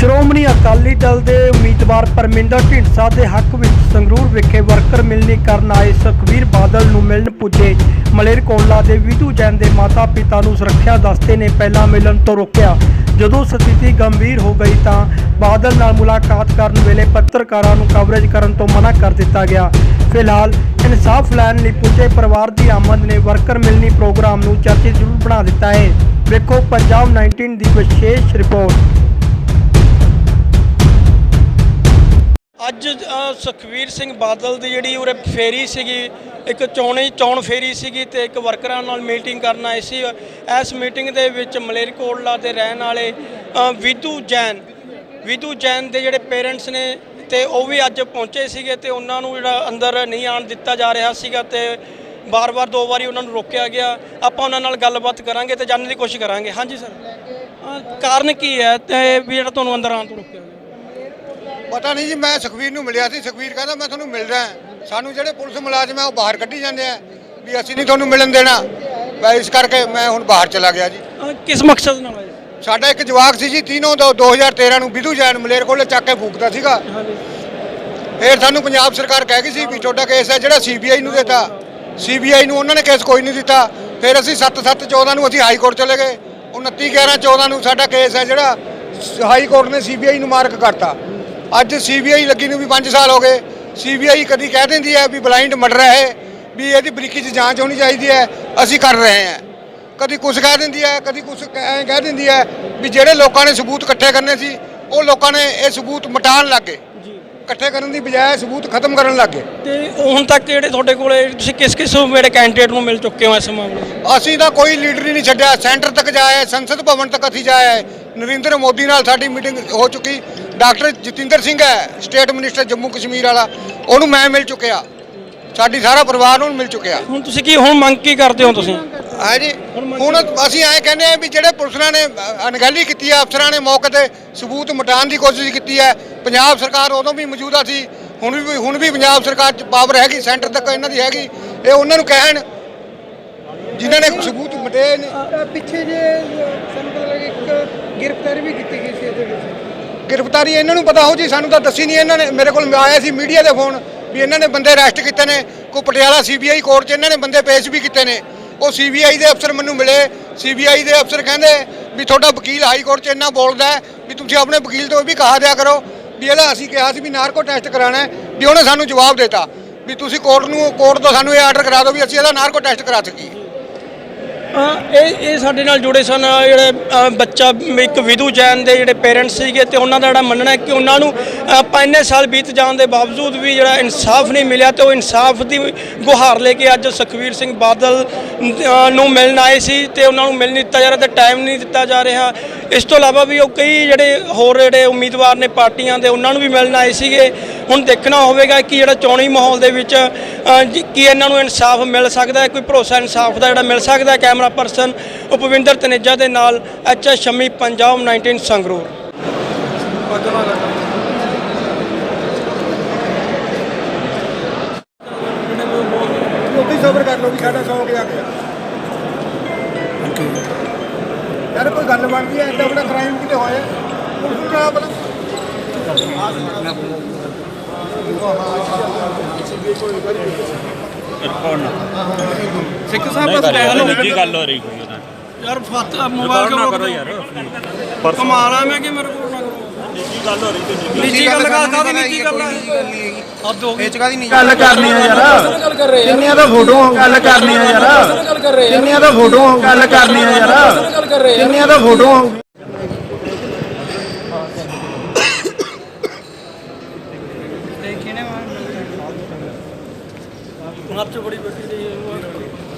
ਸ਼੍ਰੋਮਣੀ ਅਕਾਲੀ ਦਲ ਦੇ ਉਮੀਦਵਾਰ ਪਰਮਿੰਦਰ ਢੀਂਡਸਾ ਦੇ ਹੱਕ ਵਿੱਚ ਸੰਗਰੂਰ ਵਿਖੇ ਵਰਕਰ ਮਿਲਣੀ ਕਰਨ ਆਏ ਸੁਖਬੀਰ ਬਾਦਲ ਨੂੰ ਮਿਲਣ ਪੁੱਜੇ। ਮਲੇਰਕੋਟਲਾ ਦੇ ਵਿਧੂ ਜੈਨ ਦੇ ਮਾਤਾ-ਪਿਤਾ ਨੂੰ ਸੁਰੱਖਿਆ ਦਸਤੇ ਨੇ ਪਹਿਲਾਂ ਮਿਲਣ ਤੋਂ ਰੋਕਿਆ। ਜਦੋਂ ਸਥਿਤੀ ਗੰਭੀਰ ਹੋ ਗਈ ਤਾਂ ਬਾਦਲ ਨਾਲ ਮੁਲਾਕਾਤ ਕਰਨ ਵੇਲੇ ਪੱਤਰਕਾਰਾਂ ਨੂੰ ਕਵਰੇਜ ਕਰਨ ਤੋਂ ਮਨਾ ਕਰ ਦਿੱਤਾ ਗਿਆ। ਫਿਲਹਾਲ ਇਨਸਾਫ ਲੈਣ ਲਈ ਪੁੱਜੇ ਪਰਿਵਾਰ ਦੀ ਆਮਦ ਨੇ ਵਰਕਰ ਮਿਲਣੀ ਪ੍ਰੋਗਰਾਮ ਨੂੰ ਚਰਚਿਤ ਜ਼ਰੂਰ ਬਣਾ ਦਿੱਤਾ ਹੈ। ਵੇਖੋ ਪੰਜਾਬ 19 ਦੀ ਵਿਸ਼ੇਸ਼ ਰਿਪੋਰਟ। ਅੱਜ ਅ, ਸੁਖਵੀਰ ਸਿੰਘ ਬਾਦਲ ਦੀ ਜਿਹੜੀ ਉਰੇ ਫੇਰੀ ਸੀਗੀ ਇੱਕ ਚੋਣੀ ਚੋਣ ਫੇਰੀ ਸੀਗੀ ਤੇ ਇੱਕ ਵਰਕਰਾਂ ਨਾਲ ਮੀਟਿੰਗ ਕਰਨ ਆਏ ਸੀ। ਇਸ ਮੀਟਿੰਗ ਦੇ ਵਿੱਚ ਮਲੇਰਕੋਟਲਾ ਦੇ ਰਹਿਣ ਵਾਲੇ ਅ, ਵਿਧੂ ਜੈਨ ਵਿਧੂ ਜੈਨ ਦੇ ਜਿਹੜੇ ਪੇਰੈਂਟਸ ਨੇ ਤੇ ਉਹ ਵੀ ਅੱਜ ਪਹੁੰਚੇ ਸੀਗੇ ਤੇ ਉਹਨਾਂ ਨੂੰ ਜਿਹੜਾ ਅੰਦਰ ਨਹੀਂ ਆਣ ਦਿੱਤਾ ਜਾ ਰਿਹਾ ਸੀਗਾ ਤੇ ਬਾਰ-ਬਾਰ ਦੋ ਵਾਰੀ ਉਹਨਾਂ ਨੂੰ ਰੋਕਿਆ ਗਿਆ। ਆਪਾਂ ਉਹਨਾਂ ਨਾਲ ਗੱਲਬਾਤ ਕਰਾਂਗੇ ਤੇ ਜਾਣਨ ਦੀ ਕੋਸ਼ਿਸ਼ ਕਰਾਂਗੇ। ਹਾਂਜੀ ਸਰ। ਕਾਰਨ ਕੀ ਹੈ ਤੇ ਵੀ ਜਿਹੜਾ ਤੁਹਾਨੂੰ ਅੰਦਰ ਆਉਣ ਤੋਂ ਰੋਕਿਆ ਗਿਆ? ਪਤਾ ਨਹੀਂ ਜੀ ਮੈਂ ਸੁਖਵੀਰ ਨੂੰ ਮਿਲਿਆ ਸੀ। ਸੁਖਵੀਰ ਕਹਿੰਦਾ ਮੈਂ ਤੁਹਾਨੂੰ ਮਿਲਦਾ ਹਾਂ। ਸਾਨੂੰ ਜਿਹੜੇ ਪੁਲਿਸ ਮੁਲਾਜ਼ਮ ਆ ਉਹ ਬਾਹਰ ਕੱਢੀ ਜਾਂਦੇ ਆ ਵੀ ਅਸੀਂ ਨਹੀਂ ਤੁਹਾਨੂੰ ਮਿਲਣ ਦੇਣਾ। ਮੈਂ ਇਸ ਕਰਕੇ ਮੈਂ ਹੁਣ ਬਾਹਰ ਚਲਾ ਗਿਆ ਜੀ। ਕਿਸ ਮਕਸਦ ਨਾਲ ਆਏ? ਸਾਡਾ ਇੱਕ ਜਵਾਕ ਸੀ ਜੀ ਤੀਨੋਂ ਦੋ 2013 ਨੂੰ ਵਿਧੂ ਜੈਨ ਮਲੇਰਕੋਟਲੇ ਚੱਕ ਕੇ ਫੂਕਦਾ ਸੀਗਾ। ਹਾਂਜੀ। ਫਿਰ ਸਾਨੂੰ ਪੰਜਾਬ ਸਰਕਾਰ ਕਹਿ ਗਈ ਸੀ ਵੀ ਤੁਹਾਡਾ ਕੇਸ ਹੈ ਜਿਹੜਾ ਸੀਬੀਆਈ ਨੂੰ ਦਿੱਤਾ। ਸੀਬੀਆਈ ਨੂੰ ਉਹਨਾਂ ਨੇ ਕੇਸ ਕੋਈ ਨਹੀਂ ਦਿੱਤਾ। ਫਿਰ ਅਸੀਂ 7-7 14 ਨੂੰ ਅਸੀਂ ਹਾਈ ਕੋਰਟ ਚਲੇ ਗਏ। 29 11 14 ਨੂੰ ਸਾਡਾ ਕੇਸ ਹੈ ਜਿਹੜਾ ਹਾਈ ਕੋਰਟ ਨੇ ਸੀਬੀਆਈ ਨੂੰ ਮਾਰਕ ਕਰਤਾ। ਅੱਜ ਸੀਬੀਆਈ ਲੱਗੀ ਨੂੰ ਵੀ 5 ਸਾਲ ਹੋ ਗਏ। ਸੀਬੀਆਈ ਕਦੀ ਕਹਿ ਦਿੰਦੀ ਹੈ ਵੀ ਬਲਾਈਂਡ ਮਰਡਰ ਹੈ ਵੀ ਇਹਦੀ ਬਰੀਕੀ 'ਚ ਜਾਂਚ ਹੋਣੀ ਚਾਹੀਦੀ ਹੈ ਅਸੀਂ ਕਰ ਰਹੇ ਹਾਂ। ਕਦੀ ਕੁਝ ਕਹਿ ਦਿੰਦੀ ਹੈ ਕਦੀ ਕੁਝ ਐਂ ਕਹਿ ਦਿੰਦੀ ਹੈ ਵੀ ਜਿਹੜੇ ਲੋਕਾਂ ਨੇ ਸਬੂਤ ਇਕੱਠੇ ਕਰਨੇ ਸੀ ਉਹ ਲੋਕਾਂ ਨੇ ਇਹ ਸਬੂਤ ਮਟਾਉਣ ਲੱਗੇ ਜੀ। ਇਕੱਠੇ ਕਰਨ ਦੀ ਬਜਾਏ ਸਬੂਤ ਖਤਮ ਕਰਨ ਲੱਗੇ ਤੇ ਹੁਣ ਤੱਕ ਜਿਹੜੇ ਤੁਹਾਡੇ ਕੋਲੇ ਤੁਸੀਂ ਕਿਸ ਕਿਸ ਜਿਹੜੇ ਕੈਂਡੀਡੇਟ ਨੂੰ ਮਿਲ ਚੁੱਕੇ ਹੋ ਇਸ ਮਾਮਲੇ ਅਸੀਂ ਤਾਂ ਕੋਈ ਲੀਡਰ ਹੀ ਨਹੀਂ ਛੱਡਿਆ। ਸੈਂਟਰ ਤੱਕ ਜਾਏ ਸੰਸਦ ਭਵਨ ਤੱਕ ਅਸੀਂ ਜਾਏ ਨਰਿੰਦਰ ਮੋਦੀ ਨਾਲ ਸਾਡੀ ਮੀਟਿੰਗ ਹੋ ਚੁੱਕੀ। ਡਾਕਟਰ ਜਤਿੰਦਰ ਸਿੰਘ ਹੈ ਸਟੇਟ ਮਿਨਿਸਟਰ ਜੰਮੂ ਕਸ਼ਮੀਰ ਵਾਲਾ। ਉਹਨੂੰ ਮੈਂ ਮਿਲ ਚੁੱਕਿਆ। ਸਾਡੀ ਸਾਰਾ ਪਰਿਵਾਰ ਨੂੰ ਮਿਲ ਚੁੱਕਿਆ। ਹੁਣ ਤੁਸੀਂ ਕੀ ਹੁਣ ਮੰਗ ਕੀ ਕਰਦੇ ਹੋ ਤੁਸੀਂ? ਹੈ ਜੀ ਹੁਣ ਅਸੀਂ ਐਂ ਕਹਿੰਦੇ ਆ ਵੀ ਜਿਹੜੇ ਪੁਲਿਸਾਂ ਨੇ ਅਣਗਹਿਲੀ ਕੀਤੀ ਹੈ ਅਫਸਰਾਂ ਨੇ ਮੌਕੇ ਤੇ ਸਬੂਤ ਮਿਟਾਉਣ ਦੀ ਕੋਸ਼ਿਸ਼ ਕੀਤੀ ਹੈ। ਪੰਜਾਬ ਸਰਕਾਰ ਉਦੋਂ ਵੀ ਮੌਜੂਦਾ ਸੀ ਹੁਣ ਵੀ ਹੁਣ ਵੀ ਪੰਜਾਬ ਸਰਕਾਰ 'ਚ ਪਾਵਰ ਹੈਗੀ ਸੈਂਟਰ ਤੱਕ ਇਹਨਾਂ ਦੀ ਹੈਗੀ। ਇਹ ਉਹਨਾਂ ਨੂੰ ਕਹਿਣ ਜਿਨ੍ਹਾਂ ਨੇ ਸਬੂਤ ਮਿਟੇ ਨੇ। ਪਿੱਛੇ ਜੇ ਸਾਨੂੰ ਪਤਾ ਲੱਗਾ ਇੱਕ ਗ੍ਰਿਫਤਾਰੀ ਵੀ ਕੀਤੀ ਗਈ ਸੀ ਇਹਦੇ ਵਿੱਚ। ਗ੍ਰਿਫਤਾਰੀ ਇਹਨਾਂ ਨੂੰ ਪਤਾ ਹੋ ਜੀ, ਸਾਨੂੰ ਤਾਂ ਦੱਸੀ ਨਹੀਂ ਇਹਨਾਂ ਨੇ। ਮੇਰੇ ਕੋਲ ਆਇਆ ਸੀ ਮੀਡੀਆ ਦੇ ਫੋਨ ਵੀ ਇਹਨਾਂ ਨੇ ਬੰਦੇ ਅਰੈਸਟ ਕੀਤੇ ਨੇ। ਕੋ ਪਟਿਆਲਾ ਸੀਬੀਆਈ ਕੋਰਟ 'ਚ ਇਹਨਾਂ ਨੇ ਬੰਦੇ ਪੇਸ਼ ਵੀ ਕੀਤੇ ਨੇ। ਉਹ ਸੀਬੀਆਈ ਦੇ ਅਫਸਰ ਮੈਨੂੰ ਮਿਲੇ। ਸੀਬੀਆਈ ਦੇ ਅਫਸਰ ਕਹਿੰਦੇ ਵੀ ਤੁਹਾਡਾ ਵਕੀਲ ਹਾਈ ਕੋਰਟ 'ਚ ਇੰਨਾ ਬੋਲਦਾ ਵੀ ਤੁਸੀਂ ਆਪਣੇ ਵਕੀਲ ਤੋਂ ਵੀ ਕਹਾ ਦਿਆ ਕਰੋ ਵੀ ਇਹਦਾ ਅਸੀਂ ਕਿਹਾ ਸੀ ਵੀ ਨਾਰਕੋ ਟੈਸਟ ਕਰਾਣਾ ਵੀ ਉਹਨੇ ਸਾਨੂੰ ਜਵਾਬ ਦਿੱਤਾ। ਵੀ ਤੁਸੀਂ ਕੋਰਟ ਨੂੰ ਕੋਰਟ ਤੋਂ ਸਾਨੂੰ ਇਹ ਆਰਡਰ ਕਰਾ ਦਿਓ ਵੀ ਅਸੀਂ ਇਹਦਾ ਨਾਰਕੋ ਟੈਸਟ ਕਰਾ ਸਕੀਏ। ਇਹ ਇਹ ਸਾਡੇ ਨਾਲ ਜੁੜੇ ਸਨ ਅ, ਜਿਹੜੇ ਬੱਚਾ ਇੱਕ ਵਿਧੂ ਜੈਨ ਦੇ ਜਿਹੜੇ ਪੇਰੈਂਟਸ ਸੀਗੇ ਤੇ ਉਹਨਾਂ ਦਾ ਜਿਹੜਾ ਮੰਨਣਾ ਹੈ ਕਿ ਉਹਨਾਂ ਨੂੰ ਅ, ਸਾਲ ਬੀਤ ਜਾਣ ਦੇ ਬਾਵਜੂਦ ਵੀ ਜਿਹੜਾ ਇਨਸਾਫ ਨਹੀਂ ਮਿਲਿਆ ਤੇ ਉਹ ਇਨਸਾਫ ਦੀ ਗੁਹਾਰ ਲੈ ਕੇ ਅੱਜ ਸੁਖਵੀਰ ਸਿੰਘ ਬਾਦਲ ਨੂੰ ਮਿਲਣ ਆਏ ਸੀ ਤੇ ਉਹਨਾਂ ਨੂੰ ਮਿਲ ਨਹੀਂ ਦਿੱਤਾ ਜਾ ਰਿਹਾ ਤੇ ਟਾਈਮ ਨਹੀਂ ਦਿੱਤਾ ਜਾ ਰਿਹਾ। ਇਸ ਤੋਂ ਇਲਾਵਾ ਵੀ ਉਹ ਕਈ ਜਿਹੜੇ ਹੋਰ ਜਿਹੜੇ ਉਮੀਦਵਾਰ ਨੇ ਪਾਰਟੀਆਂ ਦੇ ਉਹਨਾਂ ਨੂੰ ਵੀ ਮਿਲਣ ਆਏ ਸੀਗੇ। ਹੁਣ ਦੇਖਣਾ ਹੋਵੇਗਾ ਕਿ ਜਿਹੜਾ ਚੋਣੀ ਮਾਹੌਲ ਦੇ ਵਿੱਚ ਕੀ ਇਹਨਾਂ ਨੂੰ ਇਨਸਾਫ ਮਿਲ ਸਕਦਾ ਹੈ, ਕੋਈ ਭਰੋਸਾ ਇਨਸਾਫ ਦਾ ਜਿਹੜਾ ਮਿਲ ਸਕਦਾ ਹੈ, ਕੈਮਰਾ ਪਰਸਨ ਉਪਵਿੰਦਰ ਤਨੇਜਾ ਦੇ ਨਾਲ ਐਚ ਐਸ ਸ਼ਮੀ, ਪੰਜਾਬ 19 ਸੰਗਰੂਰ। ਉੱਥੇ ਸਬਰ ਕਰ ਲਓ ਵੀ ਸਾਡਾ 100 ਗਿਆ ਯਾਰ ਕੋਈ ਗੱਲ ਬਣਦੀ ਹੈ ਐਡਾ ਬੜਾ ਕ੍ਰਾਈਮ ਕਿਤੇ ਹੋਇਆ ਉਸ ਨੂੰ ਕਹਾ ਬਲਾ ਸਿੱਖ ਗੱਲ ਹੋ ਰਹੀ ਕੋਈ ਉਹਦਾ। ਯਾਰ ਫਤ ਮੋਬਾਈਲ ਰਿਕਾਰਡ ਨਾ ਕਰੋ ਯਾਰ। ਕਮਾਲ ਆ ਮੈਂ ਕਿ ਮੇਰੇ ਕੋਲ ਨਾ ਕਰੋ? ਨਿੱਜੀ ਗੱਲ ਹੋ ਰਹੀ ਤੇ ਨਿੱਜੀ ਨਿੱਜੀ ਗੱਲ ਕਰ ਕਾਦੀ ਨਿੱਜੀ ਗੱਲ ਹੈ ਹੱਦ ਹੋ ਗਈ ਗੱਲ ਕਰਨੀ ਆ ਯਾਰ। ਕਿੰਨੀਆਂ ਤਾਂ ਫੋਟੋ ਗੱਲ ਕਰਨੀ ਆ? ਯਾਰ। ਕਿੰਨੀਆਂ ਤਾਂ ਫੋਟੋ ਗੱਲ ਕਰਨੀ ਆ ਯਾਰ। ਕਿੰਨੀਆਂ ਤਾਂ ਫੋਟੋ मर्च बड़ी बड़ी नहीं है